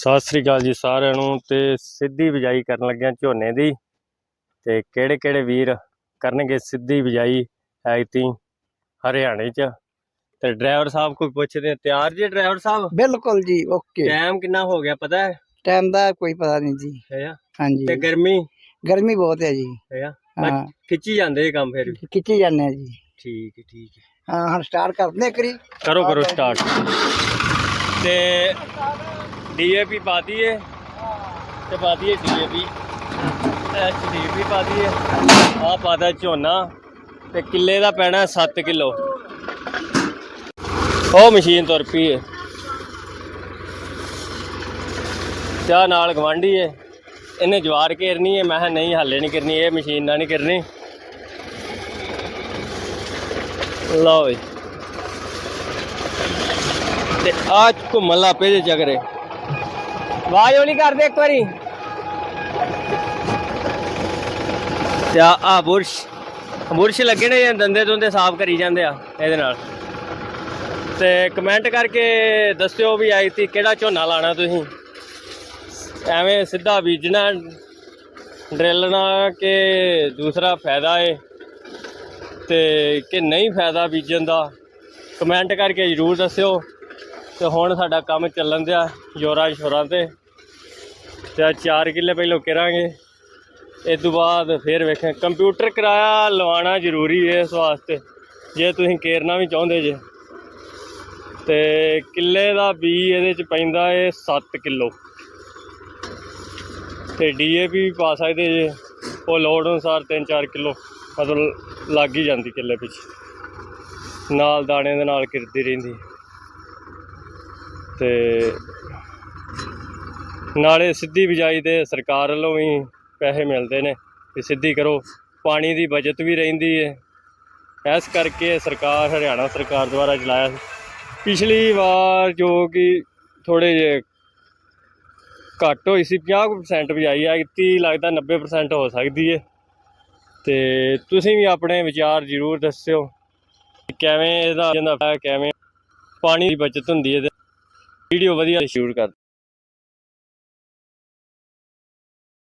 ਸਤਿ ਸ੍ਰੀ ਅਕਾਲ ਜੀ ਸਾਰਿਆਂ ਨੂੰ ਤੇ ਸਿੱਧੀ ਬਿਜਾਈ ਕਰਨ ਲੱਗਿਆ ਝੋਨੇ ਦੀ ਤੇ ਕਿਹੜੇ ਕਿਹੜੇ ਵੀਰ ਕਰਨਗੇ ਸਿੱਧੀ ਬਿਜਾਈ ਐਤੀ ਹਰਿਆਣੇ ਚ। ਤੇ ਡਰਾਈਵਰ ਸਾਹਿਬ ਕੋਈ ਪੁੱਛਦੇ ਤਿਆਰ ਜੀ ਡਰਾਈਵਰ ਸਾਹਿਬ? ਬਿਲਕੁਲ ਜੀ ਓਕੇ। ਟਾਈਮ ਕਿੰਨਾ ਹੋ ਗਿਆ ਪਤਾ? ਹੈ ਟਾਈਮ ਦਾ ਕੋਈ ਪਤਾ ਨਹੀਂ ਜੀ। ਹੈ? ਹਾਂਜੀ। ਤੇ ਗਰਮੀ? ਗਰਮੀ ਬਹੁਤ ਹੈ ਜੀ। ਹੈ? ਹਾਂ ਖਿੱਚੀ ਜਾਂਦੇ ਇਹ ਕੰਮ ਫਿਰ। ਖਿੱਚੀ ਜਾਂਦੇ ਆ ਜੀ। ਠੀਕ ਠੀਕ ਹੈ। ਹੁਣ ਸਟਾਰਟ ਕਰਦੇ ਕਰੀ ਕਰੋ ਕਰੋ ਸਟਾਰਟ ਤੇ ਡੀਏਪੀ ਪਾ ਦਈਏ ਤੇ ਪਾ ਦਈਏ ਡੀਏਪੀ। ਐਚਡੀਪੀ ਪਾ ਦਈਏ। ਆ ਪਾਦਾ ਝੋਨਾ ਤੇ ਕਿੱਲੇ ਦਾ ਪੈਣਾ 7 ਕਿਲੋ। ਉਹ ਮਸ਼ੀਨ ਤੁਰ ਪਈ ਹੈ ਚਾਹ ਨਾਲ ਗਵਾਂਢੀ ਹੈ ਇਹਨੇ ਜਵਾਰ ਘੇਰਨੀ ਹੈ ਮੈਂ ਕਿਹਾ ਨਹੀਂ, ਹਾਲੇ ਨਹੀਂ ਕਰਨੀ। ਇਹ ਮਸ਼ੀਨ ਨਾਲ ਨਹੀਂ ਕਰਨੀ। ਲਓ ਜੀ। ਤੇ ਆ ਘੁੰਮਣ ਲੱਗ ਪਏ ਜੇ ਜਗਰੇ ਆਵਾਜ਼ ਹੌਲੀ ਕਰ ਦੇ ਇੱਕ ਵਾਰੀ। ਤੇ ਆ ਆ ਬੁਰਸ਼। ਬੁਰਸ਼ ਲੱਗੇ ਨੇ ਜਾਂ ਦੰਦੇ ਦੁੰਦੇ ਸਾਫ਼ ਕਰੀ ਜਾਂਦੇ ਆ ਇਹਦੇ ਨਾਲ। ਤੇ ਕਮੈਂਟ ਕਰਕੇ ਦੱਸਿਓ ਵੀ ਆਈ ਤੀ ਕਿਹੜਾ ਝੋਨਾ ਲਾਣਾ ਤੁਸੀਂ। ਐਵੇਂ ਸਿੱਧਾ ਬੀਜਣਾ, ਡਰਿੱਲਣਾ ਕਿ ਦੂਸਰਾ ਫਾਇਦਾ ਏ? ਤੇ ਕਿ ਨਹੀਂ ਫਾਇਦਾ ਬੀਜਣ ਦਾ? ਕਮੈਂਟ ਕਰਕੇ ਜ਼ਰੂਰ ਦੱਸਿਓ। ਤੇ ਹੁਣ ਸਾਡਾ ਕੰਮ ਚੱਲਣ ਦਿਆ ਜੋਰਾਂ ਸ਼ੋਰਾਂ ਤੇ। ਤੇ ਚਾਰ ਕਿੱਲੇ ਪਹਿਲਾਂ ਕਰਾਂਗੇ। ਇਸ ਤੋਂ ਬਾਅਦ ਫਿਰ ਵੇਖਾਂ, ਕੰਪਿਊਟਰ ਕਿਰਾਇਆ ਲਵਾਉਣਾ ਜ਼ਰੂਰੀ ਹੈ ਇਸ ਵਾਸਤੇ, ਜੇ ਤੁਸੀਂ ਕੇਰਨਾ ਵੀ ਚਾਹੁੰਦੇ ਜੇ। ਤੇ ਕਿੱਲੇ ਦਾ ਬੀ ਇਹਦੇ ਚ ਪੈਂਦਾ ਏ 7 ਕਿਲੋ। ਤੇ ਡੀਏਪੀ ਵੀ ਪਾ ਸਕਦੇ ਜੇ, ਉਹ ਲੋਡ ਅਨੁਸਾਰ 3-4 ਕਿਲੋ ਮਤਲਬ ਲੱਗ ਹੀ ਜਾਂਦੀ ਕਿੱਲੇ ਪਿੱਛੇ। ਨਾਲ ਦਾਣੇ ਦੇ ਨਾਲ ਕਿਰਦੀ ਰਹਿੰਦੀ। ਤੇ ਨਾਲੇ ਸਿੱਧੀ ਬਿਜਾਈ ਦੇ ਸਰਕਾਰ ਵੱਲੋਂ ਵੀ ਪੈਸੇ ਮਿਲਦੇ ਨੇ ਕਿ ਸਿੱਧੀ ਕਰੋ, ਪਾਣੀ ਦੀ ਬਚਤ ਵੀ ਰਹਿੰਦੀ ਹੈ ਇਸ ਕਰਕੇ ਸਰਕਾਰ, ਹਰਿਆਣਾ ਸਰਕਾਰ ਦੁਆਰਾ ਚਲਾਇਆ ਸੀ। ਪਿਛਲੀ ਵਾਰ ਜੋ ਕਿ ਥੋੜੇ ਜਿਹੇ ਘੱਟ ਹੋਈ ਸੀ 50% ਬਿਜਾਈ ਆ ਇੱਤੀ ਲੱਗਦਾ 90% ਹੋ ਸਕਦੀ ਹੈ ਤੇ ਤੁਸੀਂ ਵੀ ਆਪਣੇ ਵਿਚਾਰ ਜ਼ਰੂਰ ਦੱਸਿਓ ਕਿ ਕਿਵੇਂ ਇਹਦਾ ਜਾਂਦਾ ਕਿਵੇਂ ਪਾਣੀ ਦੀ ਬਚਤ ਹੁੰਦੀ ਹੈ ਵੀਡੀਓ ਵਧੀਆ ਸ਼ੂਟ ਕਰ